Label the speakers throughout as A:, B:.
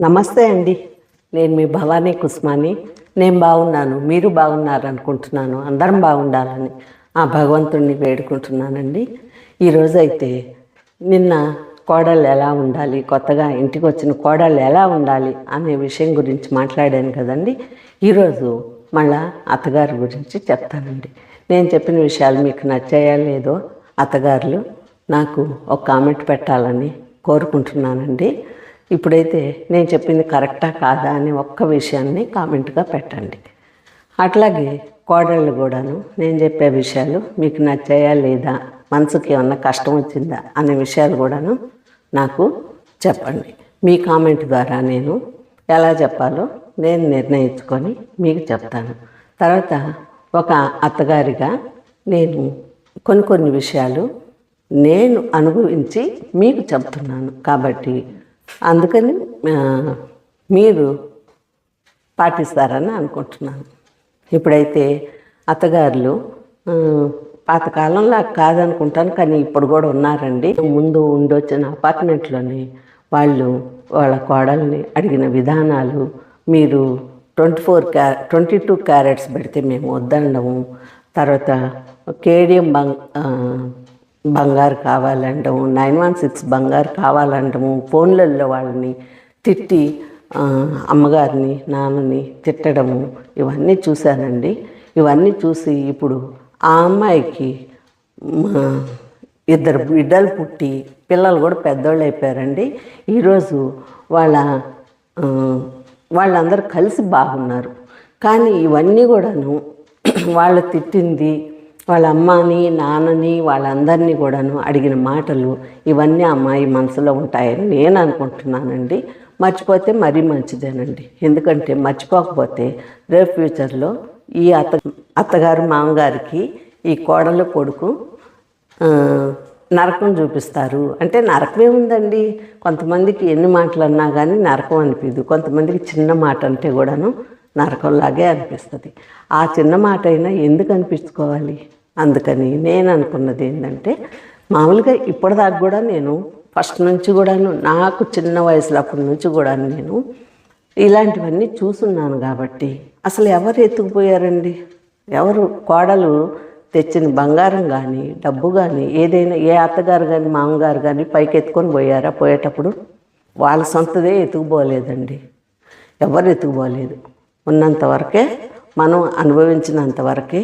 A: నమస్తే అండి. నేను మీ భవానీ కుస్మాని. నేను బాగున్నాను. మీరు బాగున్నారు అనుకుంటున్నాను అందరం బాగుండాలని ఆ భగవంతుణ్ణి వేడుకుంటున్నానండి. ఈరోజు అయితే నిన్న కోడళ్ళు ఎలా ఉండాలి కొత్తగా ఇంటికి వచ్చిన కోడళ్ళు ఎలా ఉండాలి అనే విషయం గురించి మాట్లాడాను కదండి. ఈరోజు మళ్ళా అత్తగారి గురించి చెప్తానండి. నేను చెప్పిన విషయాలు మీకు నచ్చాయా లేదో అత్తగారులు నాకు ఒక కామెంట్ పెట్టాలని కోరుకుంటున్నానండి. ఇప్పుడైతే నేను చెప్పింది కరెక్టా కాదా అని ఒక్క విషయాన్ని కామెంట్గా పెట్టండి. అట్లాగే కోడళ్ళు కూడాను నేను చెప్పే విషయాలు మీకు నచ్చాయా లేదా మనసుకి ఏమన్నా కష్టం వచ్చిందా అనే విషయాలు కూడాను నాకు చెప్పండి. మీ కామెంట్ ద్వారా నేను ఎలా చెప్పాలో నేను నిర్ణయించుకొని మీకు చెప్తాను. తర్వాత ఒక అత్తగారిగా నేను కొన్ని కొన్ని విషయాలు నేను అనుభవించి మీకు చెప్తున్నాను. కాబట్టి అందుకని మీరు పాటిస్తారని అనుకుంటున్నాను. ఇప్పుడైతే అత్తగారులు పాతకాలంలో పాతకాలంలా కాదనుకుంటాను కానీ ఇప్పుడు కూడా ఉన్నారండి. ముందు ఉండొచ్చిన అపార్ట్మెంట్లోని వాళ్ళు వాళ్ళ కోడల్ని అడిగిన విధానాలు మీరు ట్వంటీ ఫోర్ క్యా ట్వంటీ టూ క్యారెట్స్ పెడితే మేము వద్దనడము. తర్వాత కేడియం బంగ్ బంగారు కావాలంటాము నైన్ వన్ సిక్స్ బంగారు కావాలంటాము ఫోన్లలో వాళ్ళని తిట్టి అమ్మగారిని నాన్నని తిట్టడము ఇవన్నీ చూశానండి. ఇవన్నీ చూసి ఇప్పుడు ఆ అమ్మాయికి ఇద్దరు బిడ్డలు పుట్టి పిల్లలు కూడా పెద్దోళ్ళు అయిపోయారండి. ఈరోజు వాళ్ళ వాళ్ళందరూ కలిసి బాగున్నారు. కానీ ఇవన్నీ కూడాను వాళ్ళు తిట్టింది వాళ్ళ అమ్మని నాన్నని వాళ్ళందరినీ కూడాను అడిగిన మాటలు ఇవన్నీ అమ్మాయి మనసులో ఉంటాయని నేను అనుకుంటున్నానండి. మర్చిపోతే మరీ మంచిదేనండి. ఎందుకంటే మర్చిపోకపోతే రేపు ఫ్యూచర్లో ఈ అత్త అత్తగారు మామగారికి ఈ కోడలు కొడుకు నరకం చూపిస్తారు. అంటే నరకమే ఉందండి. కొంతమందికి ఎన్ని మాటలు అన్నా కానీ నరకం అనిపించదు కొంతమందికి చిన్న మాట అంటే కూడాను నరకంలాగే అనిపిస్తుంది. ఆ చిన్న మాట అయినా ఎందుకు అనిపించుకోవాలి? అందుకని నేను అనుకున్నది ఏంటంటే మామూలుగా ఇప్పటిదాకా కూడా నేను ఫస్ట్ నుంచి కూడాను నాకు చిన్న వయసులో అప్పటి నుంచి కూడా నేను ఇలాంటివన్నీ చూసున్నాను కాబట్టి అసలు ఎవరు ఎత్తుకుపోయారండి? ఎవరు కోడలు తెచ్చిన బంగారం కానీ డబ్బు కానీ ఏదైనా ఏ అత్తగారు కానీ మామగారు కానీ పైకి ఎత్తుకొని పోయారా పోయేటప్పుడు? వాళ్ళ సొంతదే ఎత్తుకుపోలేదండి. ఎవరు ఎత్తుకుపోలేదు. ఉన్నంత వరకే మనం అనుభవించినంత వరకే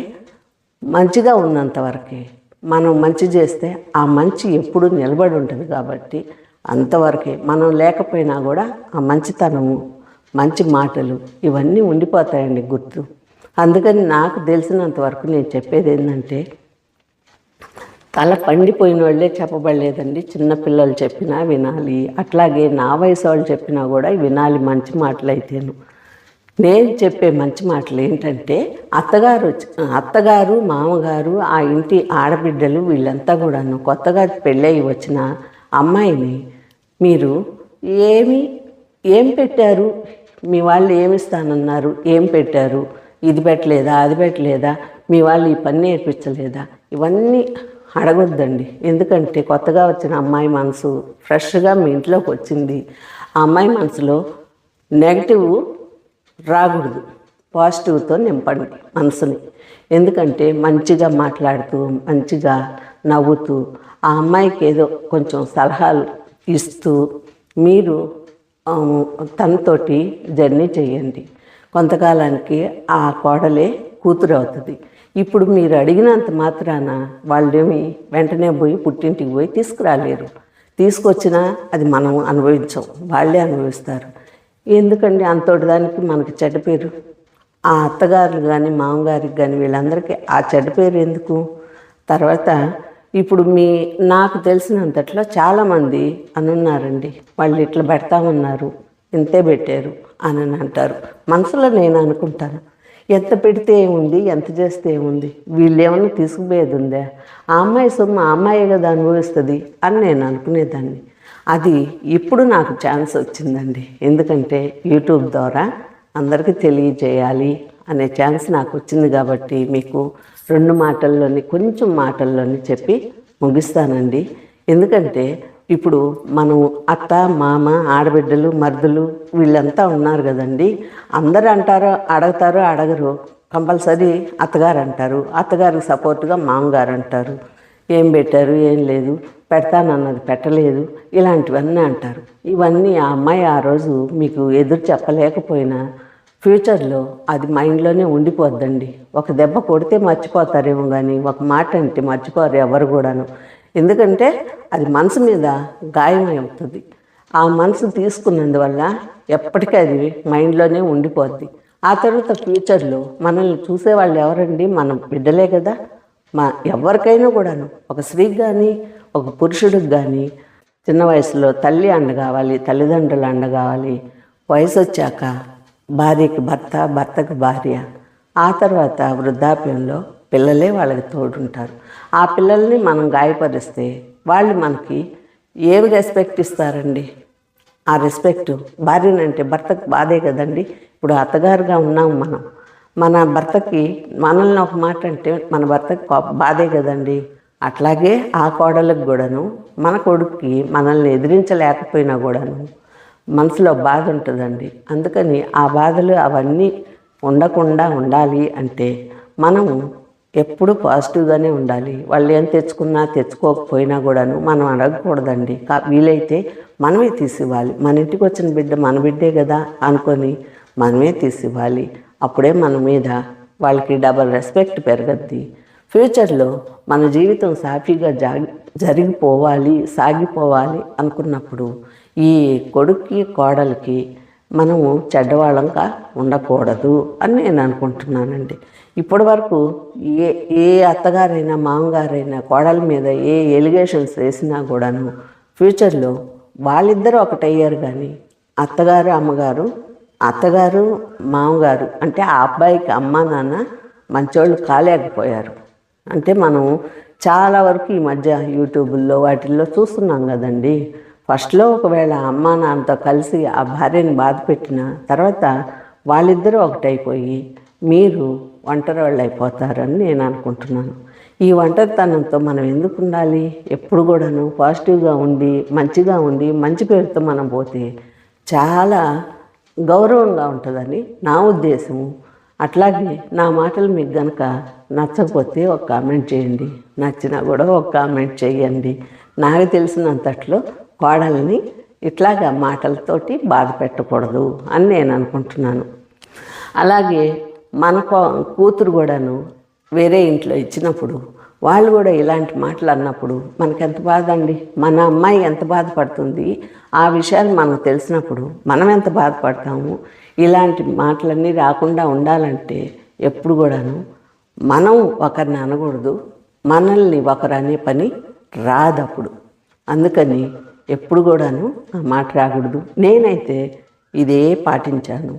A: మంచిగా ఉన్నంత వరకే. మనం మంచి చేస్తే ఆ మంచి ఎప్పుడు నిలబడి ఉంటుంది కాబట్టి అంతవరకే మనం లేకపోయినా కూడా ఆ మంచితనము మంచి మాటలు ఇవన్నీ ఉండిపోతాయండి గుర్తు. అందుకని నాకు తెలిసినంత వరకు నేను చెప్పేది ఏంటంటే తల పండిపోయిన వాళ్ళే చెప్పబడలేదండి. చిన్నపిల్లలు చెప్పినా వినాలి. అట్లాగే నా వయసు వాళ్ళు చెప్పినా కూడా వినాలి మంచి మాటలు అయితేను నేను చెప్పే మంచి మాటలు ఏంటంటే అత్తగారు వచ్చి అత్తగారు మామగారు ఆ ఇంటి ఆడబిడ్డలు వీళ్ళంతా కూడాను కొత్తగా పెళ్ళయి వచ్చిన అమ్మాయిని మీరు ఏమి ఏం పెట్టారు? మీ వాళ్ళు ఏమిస్తానన్నారు? ఏం పెట్టారు? ఇది పెట్టలేదా? అది పెట్టలేదా? మీ వాళ్ళు ఈ పని నేర్పించలేదా? ఇవన్నీ అడగొద్దండి. ఎందుకంటే కొత్తగా వచ్చిన అమ్మాయి మనసు ఫ్రెష్గా మీ ఇంట్లోకి వచ్చింది. ఆ అమ్మాయి మనసులో నెగటివ్ రాకూడదు. పాజిటివ్తో నింపండి మనసుని. ఎందుకంటే మంచిగా మాట్లాడుతూ మంచిగా నవ్వుతూ ఆ అమ్మాయికి ఏదో కొంచెం సలహాలు ఇస్తూ మీరు తనతోటి జర్నీ చేయండి. కొంతకాలానికి ఆ కోడలే కూతురు అవుతుంది. ఇప్పుడు మీరు అడిగినంత మాత్రాన వాళ్ళేమి వెంటనే పోయి పుట్టింటికి పోయి తీసుకురాలేరు. తీసుకొచ్చినా అది మనం అనుభవించం. వాళ్ళే అనుభవిస్తారు. ఎందుకండి అంతటి దానికి మనకి చెడ్డ పేరు? ఆ అత్తగారులు కానీ మామగారికి కానీ వీళ్ళందరికీ ఆ చెడ్డ పేరు ఎందుకు? తర్వాత ఇప్పుడు మీ నాకు తెలిసినంతట్లో చాలామంది అనున్నారండి వాళ్ళు ఇట్లా పెడతా ఉన్నారు ఇంతే పెట్టారు అని అని అంటారు. మనసులో నేను అనుకుంటాను ఎంత పెడితే ఏముంది ఎంత చేస్తే ఏముంది వీళ్ళు ఏమన్నా తీసుకుపోయేది ఉందా? ఆ అమ్మాయి సొమ్ము ఆ అమ్మాయి కదా అనుభవిస్తుంది అని నేను అనుకునేదాన్ని. అది ఇప్పుడు నాకు ఛాన్స్ వచ్చిందండి. ఎందుకంటే యూట్యూబ్ ద్వారా అందరికీ తెలియజేయాలి అనే ఛాన్స్ నాకు వచ్చింది కాబట్టి మీకు రెండు మాటల్లోని కొంచెం మాటల్లోని చెప్పి ముగిస్తానండి. ఎందుకంటే ఇప్పుడు మనం అత్త మామ ఆడబిడ్డలు మరుదులు వీళ్ళంతా ఉన్నారు కదండి. అందరూ అంటారో అడగతారో అడగరు. కంపల్సరీ అత్తగారు అంటారు. అత్తగారికి సపోర్ట్గా మామగారు అంటారు. ఏం పెట్టారు ఏం లేదు పెడతానన్నది పెట్టలేదు ఇలాంటివన్నీ అంటారు. ఇవన్నీ ఆ అమ్మాయి ఆ రోజు మీకు ఎదురు చెప్పలేకపోయినా ఫ్యూచర్లో అది మైండ్లోనే ఉండిపోద్దండి. ఒక దెబ్బ కొడితే మర్చిపోతారేమో కానీ ఒక మాట అంటే మర్చిపోరు ఎవరు కూడాను. ఎందుకంటే అది మనసు మీద గాయం అవుతుంది ఆ మనసు తీసుకున్నందువల్ల ఎప్పటికీ అది మైండ్లోనే ఉండిపోద్ది. ఆ తర్వాత ఫ్యూచర్లో మనల్ని చూసేవాళ్ళు ఎవరండి? మన బిడ్డలే కదా. మా ఎవరికైనా కూడాను ఒక స్త్రీకి కానీ ఒక పురుషుడికి కానీ చిన్న వయసులో తల్లి అండ కావాలి తల్లిదండ్రుల అండ కావాలి వయసు వచ్చాక భార్యకి భర్త భర్తకి భార్య ఆ తర్వాత వృద్ధాప్యంలో పిల్లలే వాళ్ళకి తోడుంటారు. ఆ పిల్లల్ని మనం గాయపరిస్తే వాళ్ళు మనకి ఏమి రెస్పెక్ట్ ఇస్తారండి? ఆ రెస్పెక్ట్ భార్యనంటే భర్తకు బాధే కదండి. ఇప్పుడు అత్తగారుగా ఉన్నాం మనం. మన భర్తకి మనల్ని ఒక మాట అంటే మన భర్తకి బాధే కదండి. అట్లాగే ఆ కోడలకు కూడాను మన కొడుక్కి మనల్ని ఎదిరించలేకపోయినా కూడాను మనసులో బాధ ఉంటుందండి. అందుకని ఆ బాధలు అవన్నీ ఉండకుండా ఉండాలి అంటే మనము ఎప్పుడు పాజిటివ్గానే ఉండాలి. వాళ్ళు ఏం తెచ్చుకున్నా తెచ్చుకోకపోయినా కూడాను మనం అడగకూడదండి. కా- వీలైతే మనమే తీసివ్వాలి. మన ఇంటికి వచ్చిన బిడ్డ మన బిడ్డే కదా అనుకొని మనమే తీసివ్వాలి. అప్పుడే మన మీద వాళ్ళకి డబల్ రెస్పెక్ట్ పెరగద్ది. ఫ్యూచర్లో మన జీవితం సాఫీగా జాగి జరిగిపోవాలి సాగిపోవాలి అనుకున్నప్పుడు ఈ కొడుక్కి కోడలికి మనము చెడ్డవాళ్ళంగా ఉండకూడదు అని నేను అనుకుంటున్నానండి. ఇప్పటి వరకు ఏ ఏ అత్తగారైనా మామగారైనా కోడల మీద ఏ ఎలిగేషన్స్ వేసినా కూడాను ఫ్యూచర్లో వాళ్ళిద్దరూ ఒకటయ్యారు కానీ అత్తగారు అమ్మగారు అత్తగారు మామగారు అంటే ఆ అబ్బాయికి అమ్మ నాన్న మంచోళ్ళు కాలేకపోయారు. అంటే మనం చాలా వరకు ఈ మధ్య యూట్యూబుల్లో వాటిల్లో చూస్తున్నాం కదండి. ఫస్ట్లో ఒకవేళ అమ్మ నాన్నతో కలిసి ఆ భార్యని బాధ పెట్టిన తర్వాత వాళ్ళిద్దరూ ఒకటైపోయి మీరు ఒంటరి వాళ్ళు అయిపోతారని నేను అనుకుంటున్నాను. ఈ ఒంటరితనంతో మనం ఎందుకు ఉండాలి? ఎప్పుడు కూడాను పాజిటివ్గా ఉండి మంచిగా ఉండి మంచి పేరుతో మనం పోతే చాలా గౌరవంగా ఉంటుందని నా ఉద్దేశము. అట్లాగే నా మాటలు మీకు గనక నచ్చకపోతే ఒక కామెంట్ చేయండి. నచ్చినా కూడా ఒక కామెంట్ చేయండి. నాకు తెలిసినంతట్లో కోడల్ని ఇట్లాగా మాటలతోటి బాధ పెట్టకూడదు అని నేను అనుకుంటున్నాను. అలాగే మన కో- కూతురు కూడాను వేరే ఇంట్లో ఇచ్చినప్పుడు వాళ్ళు కూడా ఇలాంటి మాటలు అన్నప్పుడు మనకెంత బాధ అండి? మన అమ్మాయి ఎంత బాధపడుతుంది? ఆ విషయాలు మనకు తెలిసినప్పుడు మనం ఎంత బాధపడతాము? ఇలాంటి మాటలన్నీ రాకుండా ఉండాలంటే ఎప్పుడు కూడాను మనం ఒకరిని అనకూడదు మనల్ని ఒకరు అనే పని రాదప్పుడు. అందుకని ఎప్పుడు కూడాను ఆ మాట రాకూడదు. నేనైతే ఇదే పాటించాను.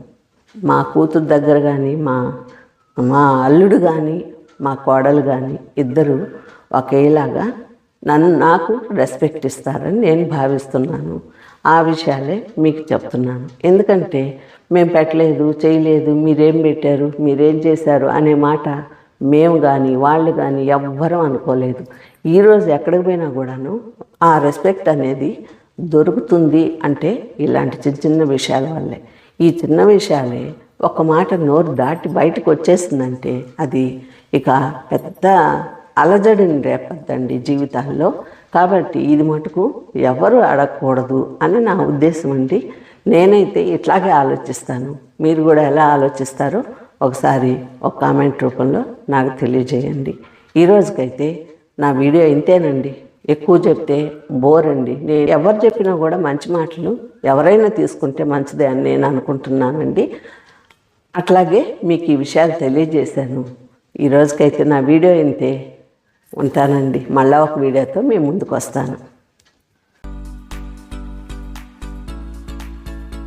A: మా కూతురు దగ్గర కానీ మా మా అల్లుడు కానీ మా కోడలు కానీ ఇద్దరు ఒకేలాగా నన్ను నాకు రెస్పెక్ట్ ఇస్తారని నేను భావిస్తున్నాను. ఆ విషయాలే మీకు చెప్తున్నాను. ఎందుకంటే మేము పెట్టలేదు చేయలేదు మీరేం పెట్టారు మీరేం చేశారు అనే మాట మేము కానీ వాళ్ళు కానీ ఎవ్వరం అనుకోలేదు. ఈరోజు ఎక్కడికి పోయినా కూడాను ఆ రెస్పెక్ట్ అనేది దొరుకుతుంది అంటే ఇలాంటి చిన్న చిన్న విషయాల వల్లే. ఈ చిన్న విషయాలే ఒక మాట నోరు దాటి బయటకు వచ్చేసిందంటే అది ఇక పెద్ద అలజడిని రేపద్దండి జీవితాల్లో కాబట్టి ఇది మటుకు ఎవరు అడగకూడదు అని నా ఉద్దేశం అండి. నేనైతే ఇట్లాగే ఆలోచిస్తాను. మీరు కూడా ఎలా ఆలోచిస్తారో ఒకసారి ఒక కామెంట్ రూపంలో నాకు తెలియజేయండి. ఈ రోజుకైతే నా వీడియో ఇంతేనండి. ఎక్కువ చెప్తే బోర్ అండి నేను ఎవరు చెప్పినా కూడా మంచి మాటలు ఎవరైనా తీసుకుంటే మంచిదే అని నేను అనుకుంటున్నానండి. అట్లాగే మీకు ఈ విషయాలు తెలియజేశాను. ఈ రోజుకైతే నా వీడియో ఇంతే. ఉంటానండి. మళ్ళా ఒక వీడియోతో మేము ముందుకు వస్తాను.